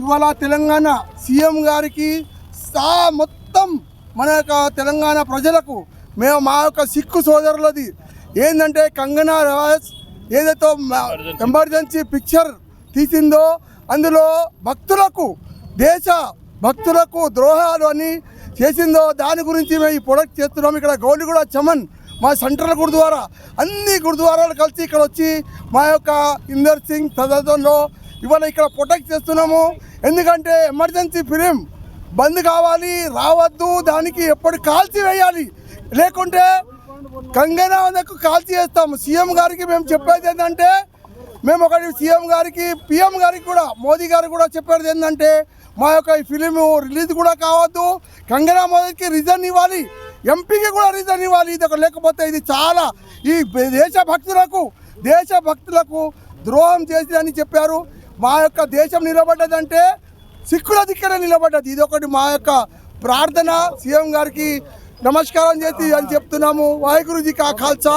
ఇవాళ తెలంగాణ సీఎం గారికి సా మొత్తం మన యొక్క తెలంగాణ ప్రజలకు మేము మా యొక్క సిక్కు సోదరులది. ఏంటంటే కంగనా రవాజ్ ఏదైతే ఎమర్జెన్సీ పిక్చర్ తీసిందో అందులో భక్తులకు దేశ భక్తులకు ద్రోహాలు అని చేసిందో దాని గురించి మేము ఈ ప్రొడక్ట్ చేస్తున్నాం. ఇక్కడ గౌలిగూడ చమన్ మా సెంట్రల్ గురుద్వారా అన్ని గురుద్వారాలు కలిసి ఇక్కడ వచ్చి మా యొక్క ఇందర్ సింగ్ సదస్సులో ఇవాళ ఇక్కడ ప్రొటెక్ట్ చేస్తున్నాము. ఎందుకంటే ఎమర్జెన్సీ ఫిలిం బంద్ కావాలి రావద్దు దానికి ఎప్పుడు కాల్చి వేయాలి. లేకుంటే కంగనా కాల్చి వేస్తాము. సీఎం గారికి మేము చెప్పేది ఏంటంటే మేము ఒకటి సీఎం గారికి పిఎం గారికి కూడా మోదీ గారు కూడా చెప్పేది ఏంటంటే మా యొక్క ఈ ఫిలిం రిలీజ్ కూడా కావద్దు. కంగనా మోదీకి రీజన్ ఇవ్వాలి ఎంపీకి కూడా రీజన్ ఇవ్వాలి. ఇది ఒక లేకపోతే ఇది చాలా ఈ దేశ భక్తులకు దేశ భక్తులకు ద్రోహం చేసిందని చెప్పారు. మా యొక్క దేశం నిలబడ్డదంటే సిక్కుల దిక్కన నిలబడ్డది. ఇది ఒకటి మా యొక్క ప్రార్థన. సీఎం గారికి నమస్కారం చేసి అని చెప్తున్నాము. వాయుగురుజీ కా ఖాల్సా?